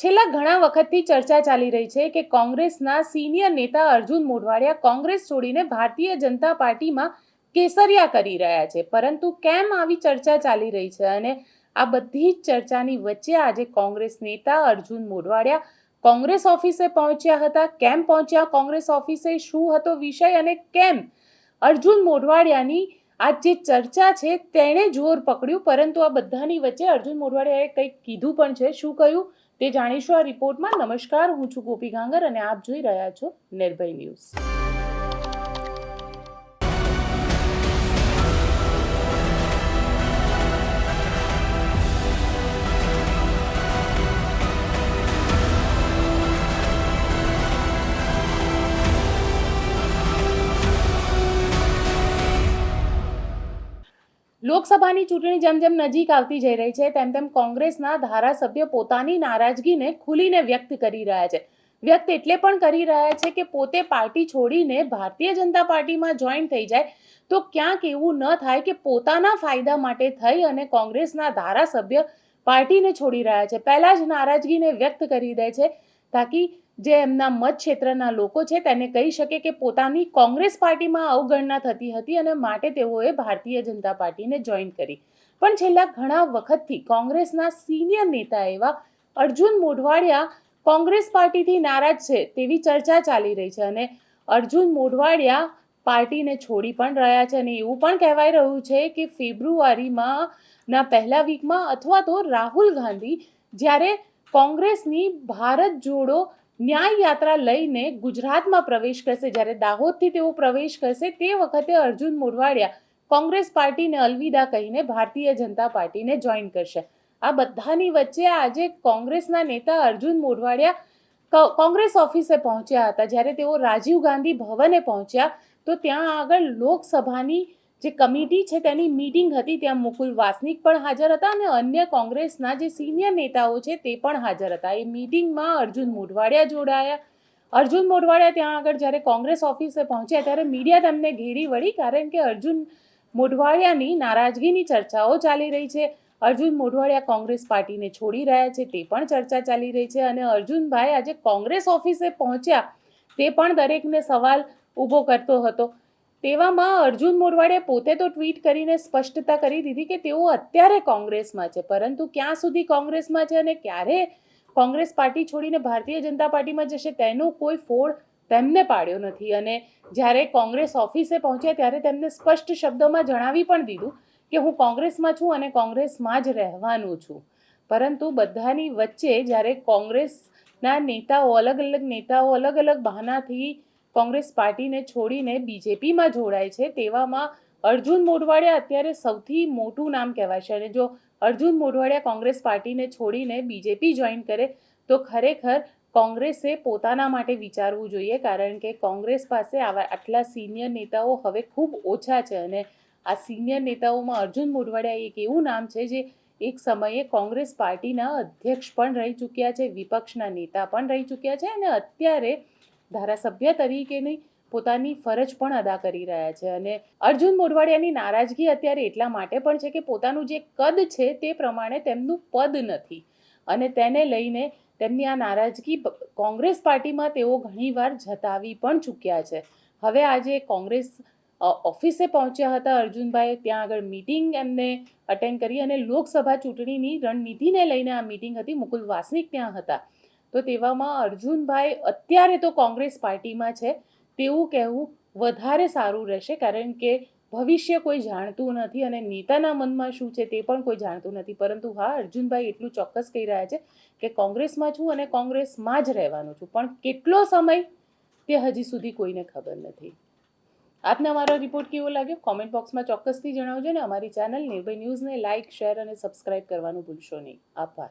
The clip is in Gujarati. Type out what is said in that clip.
છેલ્લા ઘણા વખતથી ચર્ચા ચાલી રહી છે કે કોંગ્રેસના સિનિયર નેતા અર્જુન મોઢવાડિયા કોંગ્રેસ છોડીને ભારતીય જનતા પાર્ટીમાં કેસરિયા કરી રહ્યા છે. પરંતુ કેમ આવી ચર્ચા ચાલી રહી છે અને આ બધી જ ચર્ચાની વચ્ચે આજે કોંગ્રેસ નેતા અર્જુન મોઢવાડિયા કોંગ્રેસ ઓફિસે પહોંચ્યા હતા. કેમ પહોંચ્યા? કોંગ્રેસ ઓફિસે શું હતો વિષય અને કેમ? અર્જુન મોઢવાડિયાની આ જે ચર્ચા છે તેણે જોર પકડ્યું, પરંતુ આ બધાની વચ્ચે અર્જુન મોઢવાડિયાએ કંઈક કીધું પણ છે. શું કહ્યું? તે જાણીશું આ રિપોર્ટમાં. નમસ્કાર, હું છું ગોપી ગાંગર અને આપ જોઈ રહ્યા છો નિર્ભય ન્યૂઝ. લોકસભાની ચૂંટણી જેમ જેમ નજીક આવતી જઈ રહી છે, તેમ તેમ કોંગ્રેસના ધારાસભ્ય પોતાની નારાજગીને ખુલીને વ્યક્ત કરી રહ્યા છે. વ્યક્ત એટલે પણ કરી રહ્યા છે કે પોતે પાર્ટી છોડીને ભારતીય જનતા પાર્ટીમાં જોઈન થઈ જાય. તો ક્યાંક એવું ન થાય કે પોતાના ફાયદા માટે થઈ અને કોંગ્રેસના ધારાસભ્ય પાર્ટીને છોડી રહ્યા છે. પહેલાં જ નારાજગીને વ્યક્ત કરી દે છે. તાકી જે એમના મત ક્ષેત્રના લોકો છે તેને કહી શકે કે પોતાની કોંગ્રેસ પાર્ટીમાં અવગણના થતી હતી અને માટે તેઓએ ભારતીય જનતા પાર્ટીને જોઈન કરી. પણ છેલ્લા ઘણા વખતથી કોંગ્રેસના સિનિયર નેતા એવા અર્જુન મોઢવાડિયા કોંગ્રેસ પાર્ટીથી નારાજ છે તેવી ચર્ચા ચાલી રહી છે અને અર્જુન મોઢવાડિયા પાર્ટીને છોડી પણ રહ્યા છે અને એવું પણ કહેવાય રહ્યું છે કે ફેબ્રુઆરીમાં ના પહેલા વીકમાં અથવા તો રાહુલ ગાંધી જ્યારે કોંગ્રેસની ભારત જોડો ન્યાય યાત્રા લઈને ગુજરાતમાં પ્રવેશ કરશે. જ્યારે દાહોદથી તેઓ પ્રવેશ કરશે, તે વખતે અર્જુન મોઢવાડિયા કોંગ્રેસ પાર્ટીને અલવિદા કહીને ભારતીય જનતા પાર્ટીને જોઈન કરશે. આ બધાની વચ્ચે આજે કોંગ્રેસના નેતા અર્જુન મોઢવાડિયા કોંગ્રેસ ઓફિસે પહોંચ્યા હતા. જ્યારે તેઓ રાજીવ ગાંધી ભવને પહોંચ્યા, તો ત્યાં આગળ લોકસભાની જે કમિટી છે તેની મીટિંગ હતી, ત્યાં મુકુલ વાસનિક પણ હાજર હતા અને અન્ય કોંગ્રેસના જે સિનિયર નેતાઓ છે તે પણ હાજર હતા. એ મીટિંગમાં અર્જુન મોઢવાડિયા જોડાયા. અર્જુન મોઢવાડિયા ત્યાં આગળ જ્યારે કોંગ્રેસ ઓફિસે પહોંચ્યા ત્યારે મીડિયા તેમને ઘેરી વળી કારણ કે અર્જુન મોઢવાડિયાની નારાજગીની ચર્ચાઓ ચાલી રહી છે. અર્જુન મોઢવાડિયા કોંગ્રેસ પાર્ટીને છોડી રહ્યા છે તે પણ ચર્ચા ચાલી રહી છે અને અર્જુનભાઈ આજે કોંગ્રેસ ઓફિસે પહોંચ્યા તે પણ દરેકને સવાલ ઊભો કરતો હતો. તેવામાં અર્જુન મોરવાડે પોતે તો ટ્વીટ કરીને સ્પષ્ટતા કરી દીધી કે તેઓ અત્યારે કોંગ્રેસમાં છે, પરંતુ ક્યાં સુધી કોંગ્રેસમાં છે અને ક્યારે કોંગ્રેસ પાર્ટી છોડીને ભારતીય જનતા પાર્ટીમાં જશે, તેનો કોઈ ફોડ તેમને પાડ્યો નથી. અને જ્યારે કોંગ્રેસ ઓફિસે પહોંચ્યા ત્યારે તેમને સ્પષ્ટ શબ્દોમાં જણાવી પણ દીધું કે હું કોંગ્રેસમાં છું અને કોંગ્રેસમાં જ રહેવાનું છું. પરંતુ બધાની વચ્ચે જ્યારે કોંગ્રેસના નેતાઓ અલગ અલગ નેતાઓ અલગ અલગ બહાનાથી કોંગ્રેસ પાર્ટીને છોડીને બીજેપીમાં જોડાય છે તેવામાં અર્જુન મોઢવાડિયા અત્યારે સૌથી મોટું નામ કહેવાય છે. અને જો અર્જુન મોઢવાડિયા કોંગ્રેસ પાર્ટીને છોડીને બીજેપી જોઈન કરે, તો ખરેખર કોંગ્રેસે પોતાના માટે વિચારવું જોઈએ, કારણ કે કોંગ્રેસ પાસે આવા આટલા સિનિયર નેતાઓ હવે ખૂબ ઓછા છે. અને આ સિનિયર નેતાઓમાં અર્જુન મોઢવાડિયા એક એવું નામ છે જે એક સમયે કોંગ્રેસ પાર્ટીના અધ્યક્ષ પણ રહી ચૂક્યા છે, વિપક્ષના નેતા પણ રહી ચૂક્યા છે અને અત્યારે ધારાસભ્ય તરીકેની પોતાની ફરજ પણ અદા કરી રહ્યા છે. અને અર્જુન મોઢવાડિયાની નારાજગી અત્યારે એટલા માટે પણ છે કે પોતાનું જે કદ છે તે પ્રમાણે તેમનું પદ નથી. અને તેને લઈને તેમની આ નારાજગી કોંગ્રેસ પાર્ટીમાં તેઓ ઘણીવાર જતાવી પણ ચૂક્યા છે. હવે આજે કોંગ્રેસ ઓફિસે પહોંચ્યા હતા અર્જુનભાઈ, ત્યાં આગળ મિટિંગ એમને અટેન્ડ કરી અને લોકસભા ચૂંટણીની રણનીતિને લઈને આ મિટિંગ હતી. મુકુલ વાસનિક ત્યાં હતા. તો તેવામાં અર્જુનભાઈ અત્યારે તો કોંગ્રેસ પાર્ટીમાં છે, તેવું કહેવું વધારે સારું રહેશે, કારણ કે ભવિષ્ય કોઈ જાણતું નથી અને નેતાના મનમાં શું છે તે પણ કોઈ જાણતું નથી. પરંતુ હા, અર્જુનભાઈ એટલું ચોક્કસ કહી રહ્યા છે કે કોંગ્રેસમાં છું અને કોંગ્રેસમાં જ રહેવાનું છું. પણ કેટલો સમય તે હજી સુધી કોઈને ખબર નથી. આપને અમારો રિપોર્ટ કેવો લાગ્યો? કોમેન્ટ બોક્સમાં ચોક્કસથી જણાવજો ને અમારી ચેનલ નિર્ભય ન્યૂઝને લાઇક શેર અને સબસ્ક્રાઇબ કરવાનું ભૂલશો નહીં. આભાર.